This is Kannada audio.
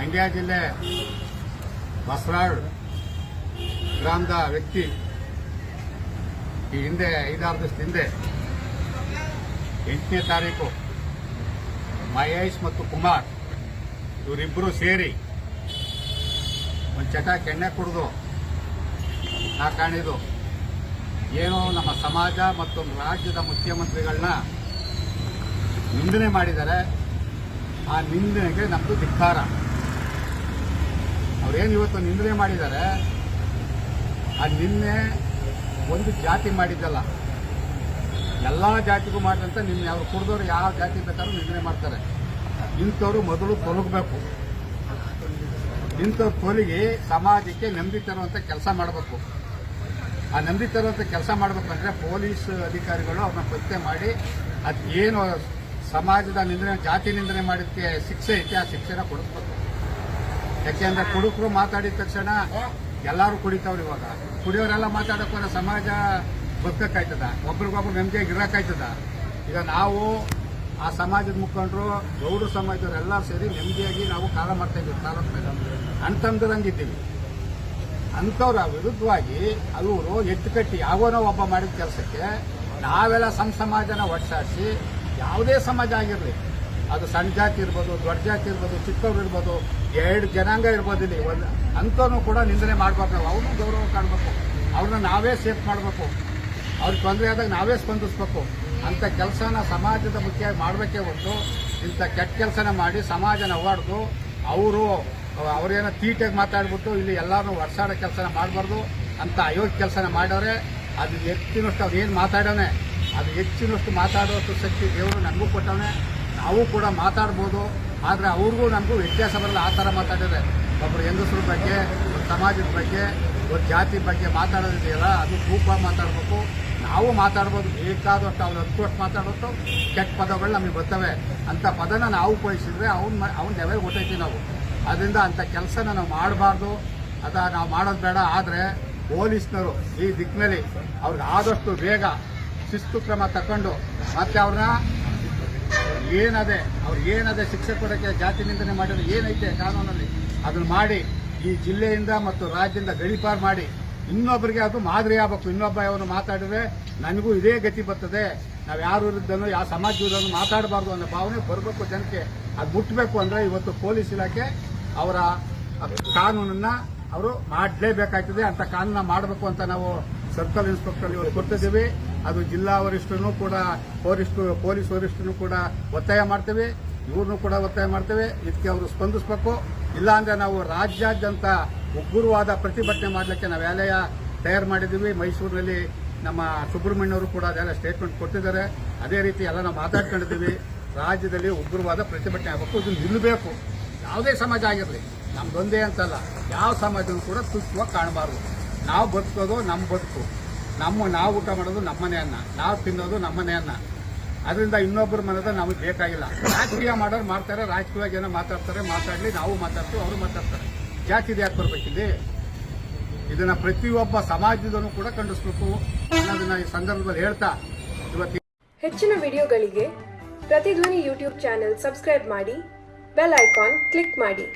ಮಂಡ್ಯ ಜಿಲ್ಲೆ ಬಸರಾಳ್ ಗ್ರಾಮದ ವ್ಯಕ್ತಿ. ಈ ಹಿಂದೆ ಐದಾರು ದಿವಸದ ಹಿಂದೆ ಎಂಟನೇ ತಾರೀಕು ಮಹೇಶ್ ಮತ್ತು ಕುಮಾರ್ ಇವರಿಬ್ಬರು ಸೇರಿ ಒಂದು ಚಟ ಎಣ್ಣೆ ಕುಡಿದು ನಾ ಕಾಣಿದು ಏನೋ ನಮ್ಮ ಸಮಾಜ ಮತ್ತು ರಾಜ್ಯದ ಮುಖ್ಯಮಂತ್ರಿಗಳನ್ನ ನಿಂದನೆ ಮಾಡಿದ್ದಾರೆ. ಆ ನಿಂದನೆಗೆ ನಮ್ಮದು ಧಿಕ್ಕಾರ. ಅವ್ರೇನು ಇವತ್ತು ನಿಂದನೆ ಮಾಡಿದ್ದಾರೆ? ಆ ನಿನ್ನೆ ಒಂದು ಜಾತಿ ಮಾಡಿದ್ದಲ್ಲ. ಎಲ್ಲ ಜಾತಿಗೂ ಮಾಡಿದಂತ ನಿನ್ನೆ ಅವ್ರು ಕುಡಿದವ್ರು ಯಾವ ಜಾತಿ ಬೇಕಾದ್ರೂ ನಿಂದನೆ ಮಾಡ್ತಾರೆ. ಇಂಥವ್ರು ಮೊದಲು ತೊಲಗಬೇಕು. ಇಂಥವ್ರು ತೊಲಗಿ ಸಮಾಜಕ್ಕೆ ನೆಮ್ಮದಿ ತರುವಂಥ ಕೆಲಸ ಮಾಡಬೇಕು. ಆ ನೆಮ್ಮದಿ ತರುವಂಥ ಕೆಲಸ ಮಾಡಬೇಕಂದ್ರೆ ಪೊಲೀಸ್ ಅಧಿಕಾರಿಗಳು ಅವ್ರನ್ನ ಪತ್ತೆ ಮಾಡಿ, ಅದು ಏನು ಸಮಾಜದ ನಿಂದನೆ ಜಾತಿ ನಿಂದನೆ ಮಾಡಿದ್ದಕ್ಕೆ ಶಿಕ್ಷೆ ಐತೆ, ಆ ಶಿಕ್ಷೆನ ಕೊಡಿಸ್ಬೇಕು. ಯಾಕೆಂದ್ರೆ ಕುಡುಕರು ಮಾತಾಡಿದ ತಕ್ಷಣ ಎಲ್ಲರೂ ಕುಡಿತಾವ್ರು ಇವಾಗ. ಕುಡಿಯೋರೆಲ್ಲ ಮಾತಾಡೋಕೆ ಸಮಾಜ ಬದುಕಾಯ್ತದ ಒಬ್ರಿಗೊಬ್ರು ನೆಮ್ಮದಿಯಾಗಿ ಇರೋಕ್ಕಾಯ್ತದ? ಈಗ ನಾವು ಆ ಸಮಾಜದ ಮುಖಂಡರು, ಗೌಡ ಸಮಾಜದವ್ರು ಸೇರಿ ನೆಮ್ಮದಿಯಾಗಿ ನಾವು ಕಾಲ ಮಾಡ್ತಾ ಇದ್ದೀವಿ ತಾಲೂಕು ಅಣ್ತಂದ್ರಂಗಿದ್ದೀವಿ ಅಂಥವ್ರ ವಿರುದ್ಧವಾಗಿ ಅವರು ಎತ್ತುಕಟ್ಟಿ, ಯಾವನೋ ಒಬ್ಬ ಮಾಡಿದ ಕೆಲಸಕ್ಕೆ ನಾವೆಲ್ಲ ಸಮ ಸಮಾಜನ ಒಟ್ಟಾಡಿಸಿ ಯಾವುದೇ ಸಮಾಜ ಆಗಿರಲಿ ಅದು ಸಣ್ಣ ಜಾತಿ ಇರ್ಬೋದು, ದೊಡ್ಡ ಜಾತಿ ಇರ್ಬೋದು, ಚಿಕ್ಕವ್ರು ಇರ್ಬೋದು, ಎರಡು ಜನಾಂಗ ಇರ್ಬೋದು ಇಲ್ಲಿ. ಒಂದು ಅಂಥವ್ನು ಕೂಡ ನಿಂದನೆ ಮಾಡಬಾರ್ದು ನಾವು. ಅವ್ರನ್ನೂ ಗೌರವ ಕಾಣಬೇಕು. ಅವ್ರನ್ನ ನಾವೇ ಸೇಫ್ ಮಾಡಬೇಕು. ಅವ್ರಿಗೆ ತೊಂದರೆ ಆದಾಗ ನಾವೇ ಸ್ಪಂದಿಸ್ಬೇಕು. ಅಂಥ ಕೆಲಸನ ಸಮಾಜದ ಮುಖ್ಯವಾಗಿ ಮಾಡಬೇಕೇ ಹೊರತು ಇಂಥ ಕೆಟ್ಟ ಕೆಲಸನ ಮಾಡಿ ಸಮಾಜನ ಹೊಡೆದು ಅವರು, ಅವ್ರೇನೋ ತೀಟಾಗಿ ಮಾತಾಡ್ಬಿಟ್ಟು ಇಲ್ಲಿ ಎಲ್ಲರೂ ವರ್ಷಾಡೋ ಕೆಲಸನ ಮಾಡಬಾರ್ದು ಅಂತ ಅಯೋಗ್ಯ ಕೆಲಸನ ಮಾಡೋರೆ ಅದು ಹೆಚ್ಚಿನಷ್ಟು ಅವ್ರು ಏನು ಮಾತಾಡೋನೆ, ಅದು ಹೆಚ್ಚಿನಷ್ಟು ಮಾತಾಡೋಷ್ಟು ಶಕ್ತಿ ದೇವರು ನನಗೂ ಕೊಟ್ಟವನೆ. ನಾವು ಕೂಡ ಮಾತಾಡ್ಬೋದು, ಆದರೆ ಅವ್ರಿಗೂ ನಮಗೂ ವ್ಯತ್ಯಾಸ ಬರಲ್ಲ. ಆ ಥರ ಮಾತಾಡಿದರೆ ಒಬ್ಬರು ಹೆಂಗಸ್ರ ಬಗ್ಗೆ ಒಂದು ಸಮಾಜದ ಬಗ್ಗೆ ಒಂದು ಜಾತಿ ಬಗ್ಗೆ ಮಾತಾಡೋದಿದೆಯಲ್ಲ, ಅದು ಕೂಪ ಮಾತಾಡಬೇಕು. ನಾವು ಮಾತಾಡ್ಬೋದು, ಬೇಕಾದಷ್ಟು ಅವ್ರು ಹತ್ತು ಮಾತಾಡೋಷ್ಟು ಕೆಟ್ಟ ಪದಗಳು ನಮಗೆ ಬರ್ತವೆ. ಅಂಥ ಪದನ ನಾವು ಉಪಯೋಗಿಸಿದ್ರೆ ಅವ್ನ ಅವ್ನ ನೆವೆ ಹೊಟ್ಟೈತಿ ನಾವು. ಅದರಿಂದ ಅಂಥ ಕೆಲಸನ ನಾವು ಮಾಡಬಾರ್ದು. ಅದ ನಾವು ಮಾಡೋದು ಬೇಡ. ಆದರೆ ಪೊಲೀಸ್ನವರು ಈ ದಿಕ್ಕಿನಲ್ಲಿ ಅವ್ರಿಗೆ ಆದಷ್ಟು ಬೇಗ ಶಿಸ್ತು ಕ್ರಮ ತಗೊಂಡು ಮತ್ತೆ ಅವ್ರನ್ನ ಏನದೆ, ಅವ್ರು ಏನದೆ ಶಿಕ್ಷೆ ಕೊಡೋಕ್ಕೆ ಜಾತಿ ನಿಂದನೆ ಮಾಡಿದ್ರೆ ಏನೈತೆ ಕಾನೂನಲ್ಲಿ? ಅದನ್ನ ಮಾಡಿ, ಈ ಜಿಲ್ಲೆಯಿಂದ ಮತ್ತು ರಾಜ್ಯದಿಂದ ಗಡಿಪಾರು ಮಾಡಿ. ಇನ್ನೊಬ್ಬರಿಗೆ ಅದು ಮಾದರಿ ಆಗಬೇಕು. ಇನ್ನೊಬ್ಬ ಅವನು ಮಾತಾಡಿದ್ರೆ ನನಗೂ ಇದೇ ಗತಿ ಬರ್ತದೆ. ನಾವು ಯಾರು ವಿರುದ್ಧನೂ, ಯಾವ ಸಮಾಜ ವಿರುದ್ಧನೂ ಮಾತಾಡಬಾರ್ದು ಅನ್ನೋ ಭಾವನೆ ಬರಬೇಕು ಜನಕ್ಕೆ. ಅದು ಮುಟ್ಟಬೇಕು ಅಂದ್ರೆ ಇವತ್ತು ಪೊಲೀಸ್ ಇಲಾಖೆ ಅವರ ಕಾನೂನನ್ನ ಅವರು ಮಾಡಲೇಬೇಕಾಗ್ತದೆ ಅಂತ ಕಾನೂನ ಮಾಡಬೇಕು ಅಂತ ನಾವು ಸರ್ಕಲ್ ಇನ್ಸ್ಪೆಕ್ಟರ್ ಇವತ್ತು ಕೊಡ್ತಿದ್ದೀವಿ ಅದು ಜಿಲ್ಲಾ ವರಿಷ್ಠರೂ ಕೂಡ ಪೊಲೀಸ್ ಪೊಲೀಸ್ ವರಿಷ್ಠರು ಕೂಡ ಒತ್ತಾಯ ಮಾಡ್ತೇವೆ. ಇವ್ರನ್ನೂ ಕೂಡ ಒತ್ತಾಯ ಮಾಡ್ತೇವೆ. ಇದಕ್ಕೆ ಅವರು ಸ್ಪಂದಿಸಬೇಕು. ಇಲ್ಲಾಂದ್ರೆ ನಾವು ರಾಜ್ಯಾದ್ಯಂತ ಉಗ್ರವಾದ ಪ್ರತಿಭಟನೆ ಮಾಡಲಿಕ್ಕೆ ನಾವು ನಾವೆಲ್ಲ ತಯಾರು ಮಾಡಿದ್ದೀವಿ. ಮೈಸೂರಿನಲ್ಲಿ ನಮ್ಮ ಸುಬ್ರಹ್ಮಣ್ಯವರು ಕೂಡ ಅದೆಲ್ಲ ಸ್ಟೇಟ್ಮೆಂಟ್ ಕೊಟ್ಟಿದ್ದಾರೆ. ಅದೇ ರೀತಿ ಎಲ್ಲ ನಾವು ಮಾತಾಡ್ಕೊಂಡಿದ್ದೀವಿ. ರಾಜ್ಯದಲ್ಲಿ ಉಗ್ರವಾದ ಪ್ರತಿಭಟನೆ ಆಗಬೇಕು. ಇದನ್ನು ನಿಲ್ಲಬೇಕು. ಯಾವುದೇ ಸಮಾಜ ಆಗಿರಲಿ. ನಮ್ದೊಂದೇ ಅಂತಲ್ಲ, ಯಾವ ಸಮಾಜನೂ ಕೂಡ ತುಚ್ಛವಾಗಿ ಕಾಣಬಾರ್ದು. ನಾವು ಬದುಕೋದು ನಮ್ಮ ಬದುಕು. ನಮ್ಮ ನಾವು ಊಟ ಮಾಡೋದು ನಮ್ಮನೆ ಅನ್ನ, ನಾವು ತಿನ್ನೋದು ನಮ್ಮನೆ ಅನ್ನ. ಅದರಿಂದ ಇನ್ನೊಬ್ಬರ ಮನದ ನಮಗೆ ಬೇಕಾಗಿಲ್ಲ. ರಾಜಕೀಯ ಮಾಡೋರು ಮಾಡ್ತಾರೆ ರಾಜಕೀಯವಾಗಿ ಏನೋ ಮಾತಾಡ್ತಾರೆ, ಮಾತಾಡಲಿ ನಾವು ಮಾತಾಡ್ತೀವಿ, ಅವರು ಮಾತಾಡ್ತಾರೆ. ಜಾತಿ ಯಾಕೆ ಬರಬೇಕಿದೆ ಇದನ್ನ ಪ್ರತಿಯೊಬ್ಬ ಸಮಾಜದಲ್ಲೂ ಕೂಡ ಖಂಡಿಸ್ಬೇಕು ಅನ್ನೋದನ್ನ ಈ ಸಂದರ್ಭದಲ್ಲಿ ಹೇಳ್ತಾ ಇವತ್ತು ಹೆಚ್ಚಿನ ವಿಡಿಯೋಗಳಿಗೆ ಪ್ರತಿಧ್ವನಿ ಯೂಟ್ಯೂಬ್ ಚಾನೆಲ್ ಸಬ್ಸ್ಕ್ರೈಬ್ ಮಾಡಿ, ಬೆಲ್ ಐಕಾನ್ ಕ್ಲಿಕ್ ಮಾಡಿ.